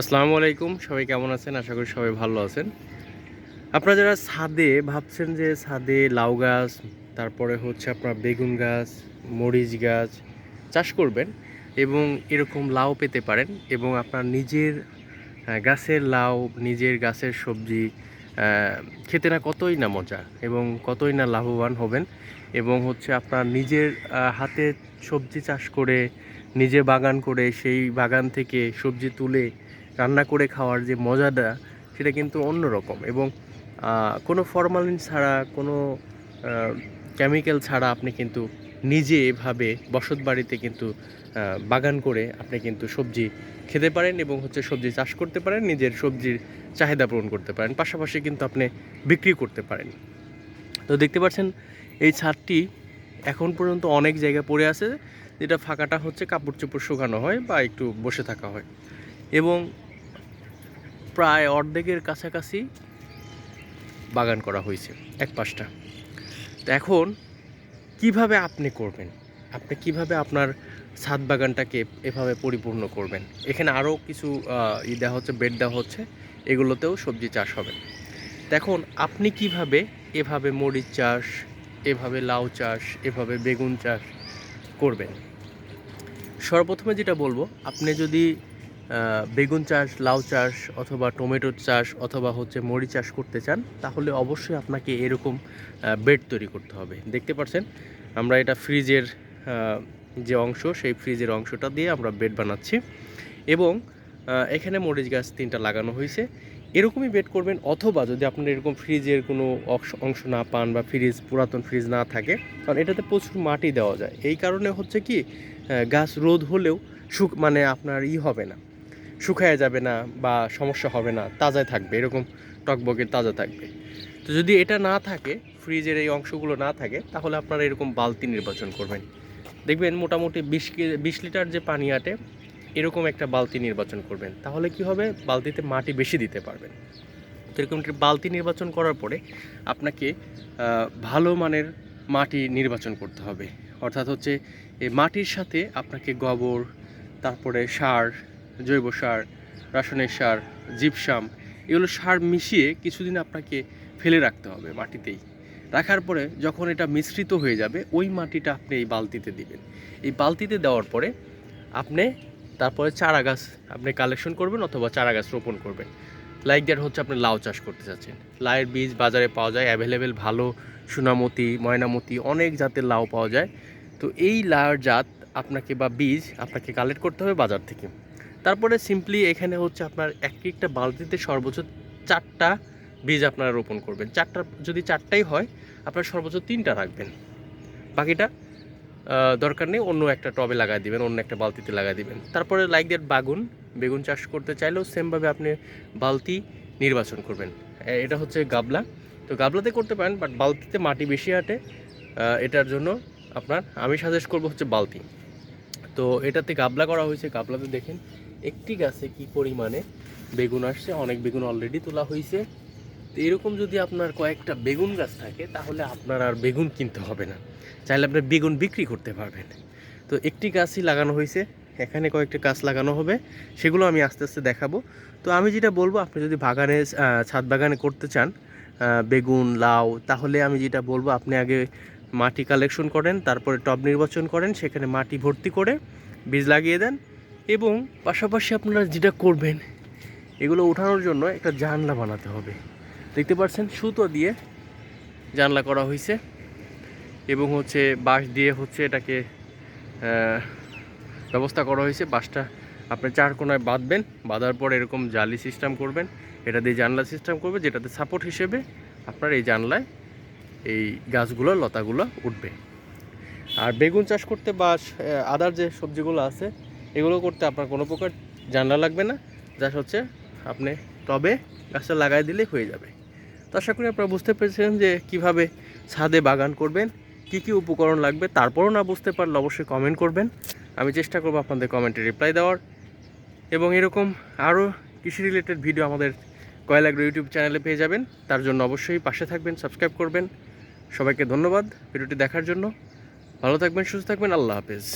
আসসালামু আলাইকুম। সবাই কেমন আছেন? আশা করি সবাই ভালো আছেন। আপনারা যারা ছাদে ভাবছেন যে ছাদে লাউ গাছ, তারপরে হচ্ছে আপনার বেগুন গাছ, মরিচ গাছ চাষ করবেন এবং এরকম লাউ পেতে পারেন এবং আপনার নিজের গাছের লাউ, নিজের গাছের সবজি খেতে না কতই না মজা এবং কতই না লাভবান হবেন এবং হচ্ছে আপনার নিজের হাতে সবজি চাষ করে, নিজে বাগান করে সেই বাগান থেকে সবজি তুলে রান্না করে খাওয়ার যে মজাটা, সেটা কিন্তু অন্যরকম। এবং কোনো ফরমালিন ছাড়া, কোনো কেমিক্যাল ছাড়া আপনি কিন্তু নিজে এভাবে বসত বাড়িতে কিন্তু বাগান করে আপনি কিন্তু সবজি খেতে পারেন এবং হচ্ছে সবজি চাষ করতে পারেন, নিজের সবজির চাহিদা পূরণ করতে পারেন। পাশাপাশি কিন্তু আপনি বিক্রি করতে পারেন। তো দেখতে পাচ্ছেন, এই ছাদটি এখন পর্যন্ত অনেক জায়গায় পড়ে আছে, যেটা ফাঁকাটা হচ্ছে কাপড় চোপড় শুকানো হয় বা একটু বসে থাকা হয়। এবং প্রায় অর্ধেকের কাছাকাছি বাগান করা হয়েছে, এক পাশটা। তো এখন কীভাবে আপনি করবেন? আপনি কীভাবে আপনার ছাদ বাগানটাকে এভাবে পরিপূর্ণ করবেন? এখানে আরও কিছু ই দেওয়া হচ্ছে, বেড দেওয়া হচ্ছে, এগুলোতেও সবজি চাষ হবে। দেখুন আপনি কীভাবে এভাবে মরিচ চাষ, এভাবে লাউ চাষ, এভাবে বেগুন চাষ করবেন? সর্বপ্রথমে যেটা বলব, আপনি যদি বেগুন চাষ, লাউ চাষ অথবা টমেটোর চাষ অথবা হচ্ছে মরি চাষ করতে চান, তাহলে অবশ্যই আপনাকে এরকম বেড তৈরি করতে হবে। দেখতে পাচ্ছেন, আমরা এটা ফ্রিজের যে অংশ, সেই ফ্রিজের অংশটা দিয়ে আমরা বেড বানাচ্ছি। এবং এখানে মরিচ গাছ তিনটা লাগানো হয়েছে। এরকমই বেড করবেন অথবা যদি আপনার এরকম ফ্রিজের কোনো অংশ- না পান বা ফ্রিজ পুরাতন ফ্রিজ না থাকে, কারণ এটাতে প্রচুর মাটি দেওয়া যায়। এই কারণে হচ্ছে কি গাছ রোদ হলেও শুক মানে আপনার ই হবে না। শুকায় যাবে না বা সমস্যা হবে না, তাজায় থাকবে, এরকম টকবকে তাজা থাকবে। তো যদি এটা না থাকে, ফ্রিজের এই অংশগুলো না থাকে, তাহলে আপনারা এরকম বালতি নির্বাচন করবেন। দেখবেন মোটামুটি বিশ বিশ লিটার যে পানি আটে, এরকম একটা বালতি নির্বাচন করবেন। তাহলে কি হবে? বালতিতে মাটি বেশি দিতে পারবেন। তো এরকম বালতি নির্বাচন করার পরে আপনাকে ভালো মানের মাটি নির্বাচন করতে হবে। অর্থাৎ হচ্ছে এই মাটির সাথে আপনাকে গোবর, তারপরে সার জৈব সার, রাসায়নিক সার, জিপসাম, এগুলো সার মিশিয়ে কিছুদিন আপনাকে ফেলে রাখতে হবে মাটিতেই। রাখার পরে যখন এটা মিশ্রিত হয়ে যাবে, ওই মাটিটা আপনি এই বালতিতে দিবেন। এই বালতিতে দেওয়ার পরে আপনি তারপরে চারা গাছ আপনি কালেকশন করবেন অথবা চারা গাছ রোপণ করবেন। লাইক দ্যাট হচ্ছে আপনি লাউ চাষ করতে চাচ্ছেন লাউয়ের বীজ বাজারে পাওয়া যায় অ্যাভেলেবেল ভালো সোনামতি, ময়নামতি, অনেক জাতের লাউ পাওয়া যায়। তো এই লাউর জাত আপনাকে বা বীজ আপনাকে কালেক্ট করতে হবে বাজার থেকে। তারপরে সিম্পলি এখানে হচ্ছে আপনার এক একটা বালতিতে সর্বোচ্চ চারটা বীজ আপনারা রোপণ করবেন। চারটা, যদি চারটাই হয়, আপনার সর্বোচ্চ তিনটা রাখবেন। বাকিটা দরকার নেই, অন্য একটা টবে লাগাই দিবেন, অন্য একটা বালতিতে লাগাই দিবেন। তারপরে লাইক দ্যাট বাগুন, বেগুন চাষ করতে চাইলেও সেমভাবে আপনি বালতি নির্বাচন করবেন। এটা হচ্ছে গাবলা। তো গাবলাতে করতে পারেন বাট বালতিতে মাটি বেশি আটে এটার জন্য আপনার, আমি সাজেস্ট করব হচ্ছে বালতি। তো এটাতে গাবলা করা হয়েছে, গাবলাতে দেখেন একটি গাছে কি পরিমাণে বেগুন আসছে? অনেক বেগুন অলরেডি তোলা হয়েছে তো এরকম যদি আপনার কয়েকটা বেগুন গাছ থাকে, তাহলে আপনার আর বেগুন কিনতে হবে না। চাইলে আপনি বেগুন বিক্রি করতে পারবেন। তো একটি গাছই লাগানো হয়েছে এখানে কয়েকটা গাছ লাগানো হবে। সেগুলো আমি আস্তে আস্তে দেখাবো। তো আমি যেটা বলব, আপনি যদি বাগানে ছাদ বাগানে করতে চান বেগুন, লাউ, তাহলে আমি যেটা বলব, আপনি আগে মাটি কালেকশন করেন, তারপরে টব নির্বাচন করেন, সেখানে মাটি ভর্তি করে বীজ লাগিয়ে দেন। এবং পাশাপাশি আপনারা যেটা করবেন, এগুলো ওঠানোর জন্য একটা জানলা বানাতে হবে। দেখতে পাচ্ছেন, সুতো দিয়ে জানলা করা হয়েছে এবং হচ্ছে বাঁশ দিয়ে হচ্ছে এটাকে ব্যবস্থা করা হয়েছে বাঁশটা আপনি চার কোনায় বাঁধবেন, বাঁধার পর এরকম জালি সিস্টেম করবেন। এটা দিয়ে জানলা সিস্টেম করবে, যেটাতে সাপোর্ট হিসেবে আপনার এই জানলায় এই গাছগুলো, লতাগুলো উঠবে। আর বেগুন চাষ করতে বা আদার যে সবজিগুলো আছে এগুলো করতে আপনার কোনো প্রকার জানলা লাগবে না। যা হচ্ছে আপনি টবে গাছটা লাগাই দিলে হয়ে যাবে। তো আশা করি আপনারা বুঝতে পেরেছেন যে কীভাবে ছাদে বাগান করবেন, কি কি উপকরণ লাগবে, তারপরও না বুঝতে পারলে অবশ্যই কমেন্ট করবেন। আমি চেষ্টা করব আপনাদের কমেন্টে রিপ্লাই দেওয়ার। এবং এরকম আরও কৃষি রিলেটেড ভিডিও আমাদের কয়লাগ্র ইউটিউব চ্যানেলে পেয়ে যাবেন। তার জন্য অবশ্যই পাশে থাকবেন সাবস্ক্রাইব করবেন। সবাইকে ধন্যবাদ ভিডিওটি দেখার জন্য। ভালো থাকবেন, সুস্থ থাকবেন, আল্লাহ হাফেজ।